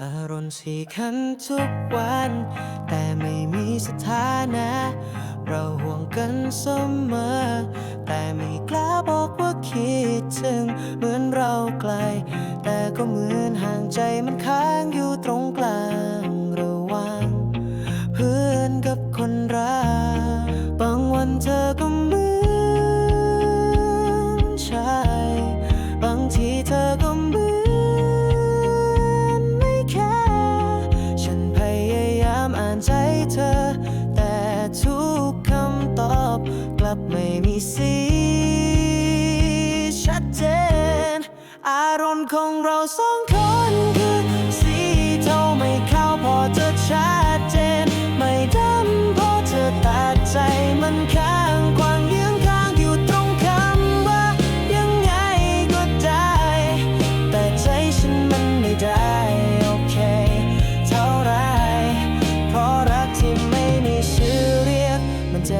อารมณ์สี่ขันทุกวัน แต่ไม่มีสถานะ เราห่วงกันเสมอ แต่ไม่กล้าบอกว่าคิดถึง เหมือนเราไกล แต่ก็เหมือนห่างใจมันค้างอยู่ตรงกลาง บไม่มีสีชัดเจน อารมณ์ของเราสองคน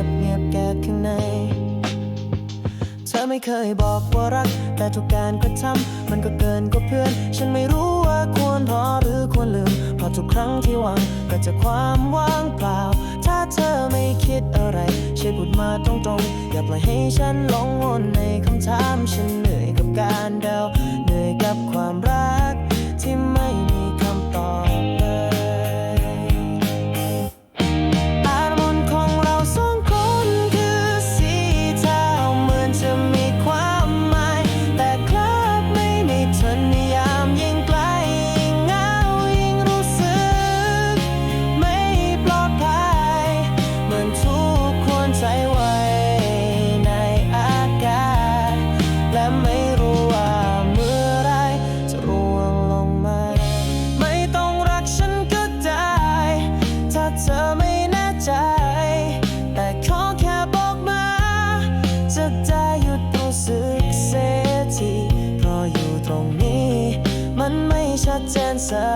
บเงียบแก่ข้างใน เธอไม่เคยบอกว่ารัก แต่ทุกการกระทำมันก็เกินกว่าเพื่อน ฉันไม่รู้ว่าควรพอหรือควรลืม เพราะทุกครั้งที่หวังก็จะความว่างเปล่า ถ้าเธอไม่คิดอะไรช่วยพูดมาตรงๆ อย่าปล่อยให้ฉันหลงวนในคำถามฉัน tense